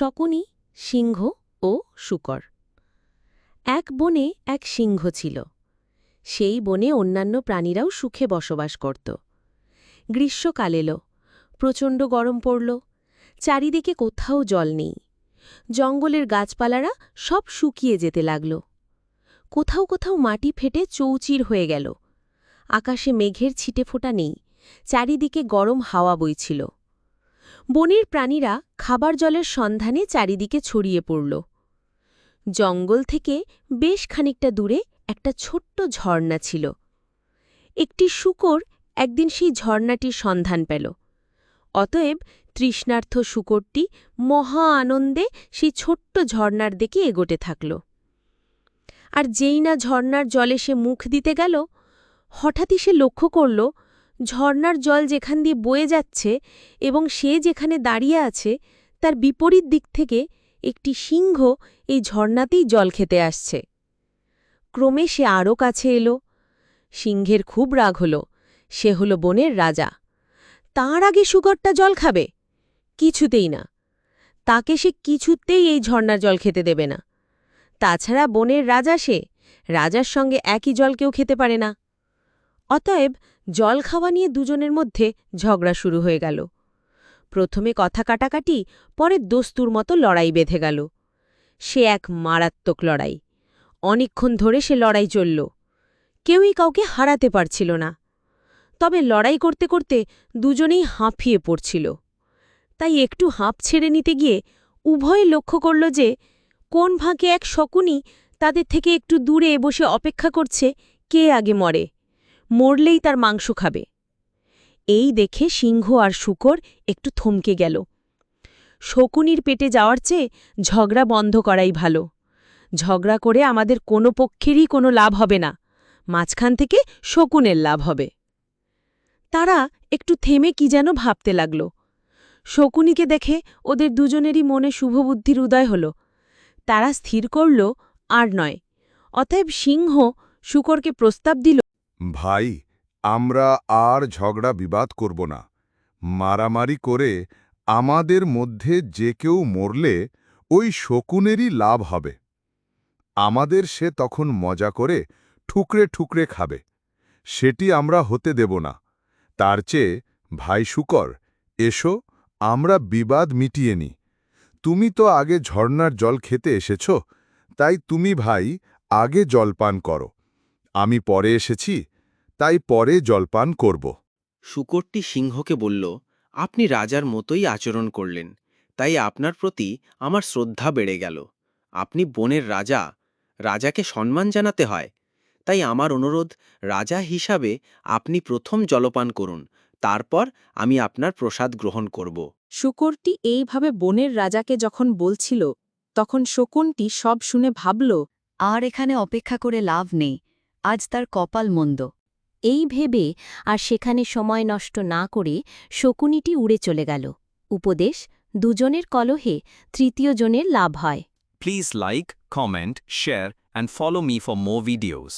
শকুনি, সিংহ ও শুকর। এক বনে এক সিংহ ছিল। সেই বনে অন্যান্য প্রাণীরাও সুখে বসবাস করত। গ্রীষ্মকাল এলো, প্রচণ্ড গরম পড়ল, চারিদিকে কোথাও জল নেই। জঙ্গলের গাছপালারা সব শুকিয়ে যেতে লাগল। কোথাও কোথাও মাটি ফেটে চৌচির হয়ে গেল। আকাশে মেঘের ছিটে ফোটা নেই, চারিদিকে গরম হাওয়া বইছিল। বনের প্রাণীরা খাবার জলের সন্ধানে চারিদিকে ছড়িয়ে পড়ল। জঙ্গল থেকে বেশ খানিকটা দূরে একটা ছোট্ট ঝর্ণা ছিল। একটি শুকর একদিন সেই ঝর্ণাটির সন্ধান পেল। অতএব তৃষ্ণার্থ শুকরটি মহা আনন্দে সেই ছোট্ট ঝর্ণার দিকে এগোতে থাকল। আর যেই না ঝর্ণার জলে সে মুখ দিতে গেল, হঠাৎই সে লক্ষ্য করল ঝর্ণার জল যেখান দিয়ে বয়ে যাচ্ছে এবং সে যেখানে দাঁড়িয়ে আছে, তার বিপরীত দিক থেকে একটি সিংহ এই ঝর্ণাতেই জল খেতে আসছে। ক্রমে সে আরও কাছে এলো। সিংহের খুব রাগ হল। সে হল বনের রাজা। তার আগে সুগরটা জল খাবে? কিছুতেই না। তাকে সে কিছুতেই এই ঝর্ণার জল খেতে দেবে না। তাছাড়া বনের রাজা সে। রাজার সঙ্গে একই জল কেউ খেতে পারে না। অতএব জল খাওয়া নিয়ে দুজনের মধ্যে ঝগড়া শুরু হয়ে গেল। প্রথমে কথা কাটাকাটি, পরে দস্তুর মতো লড়াই বেঁধে গেল। সে এক মারাত্মক লড়াই। অনেকক্ষণ ধরে সে লড়াই চলল। কেউই কাউকে হারাতে পারছিল না। তবে লড়াই করতে করতে দুজনেই হাঁফিয়ে পড়ছিল। তাই একটু হাঁপ ছেড়ে নিতে গিয়ে উভয়ে লক্ষ্য করল যে, কোন ভাঁকে এক শকুনি তাদের থেকে একটু দূরে বসে অপেক্ষা করছে কে আগে মরে। মরলেই তার মাংস খাবে। এই দেখে সিংহ আর শুকর একটু থমকে গেল। শকুনির পেটে যাওয়ার চেয়ে ঝগড়া বন্ধ করাই ভালো। ঝগড়া করে আমাদের কোনো পক্ষেরই কোনো লাভ হবে না। মাঝখান থেকে শকুনের লাভ হবে। তারা একটু থেমে কি যেন ভাবতে লাগল। শকুনিকে দেখে ওদের দুজনেরই মনে শুভবুদ্ধির উদয় হল। তারা স্থির করল আর নয়। অতএব সিংহ শুকরকে প্রস্তাব দিল ভাই, আমরা আর ঝগড়া বিবাদ করব না। মারামারি করে আমাদের মধ্যে যে কেউ মরলে ওই শকুনেরই লাভ হবে। আমাদের সে তখন মজা করে ঠুকরে ঠুকরে খাবে। সেটি আমরা হতে দেব না। তার চেয়ে, ভাই শুকর, এসো, আমরা বিবাদ মিটিয়ে নি। তুমি তো আগে ঝর্ণার জল খেতে এসেছ, তাই তুমি ভাই, আগে জলপান করো। আমি পরে এসেছি তাই পরে জলপান করব। শুকরটি সিংহকে বলল আপনি রাজার মতোই আচরণ করলেন তাই আপনার প্রতি আমার শ্রদ্ধা বেড়ে গেল। আপনি বনের রাজা রাজাকে সম্মান জানাতে হয়। তাই আমার অনুরোধ রাজা হিসাবে আপনি প্রথম জলপান করুন তারপর আমি আপনার প্রসাদ গ্রহণ করব। শুকরটি এইভাবে বনের রাজাকে যখন বলছিল তখন শকুনটি সব শুনে ভাবল আর এখানে অপেক্ষা করে লাভ নেই আজ তার কপাল মন্দ। এই ভেবে আর সেখানে সময় নষ্ট না করে শকুনিটি উড়ে চলে গেল উপদেশ, দুজনের কলহে তৃতীয় জনের লাভ হয় please like comment share and follow me for more videos.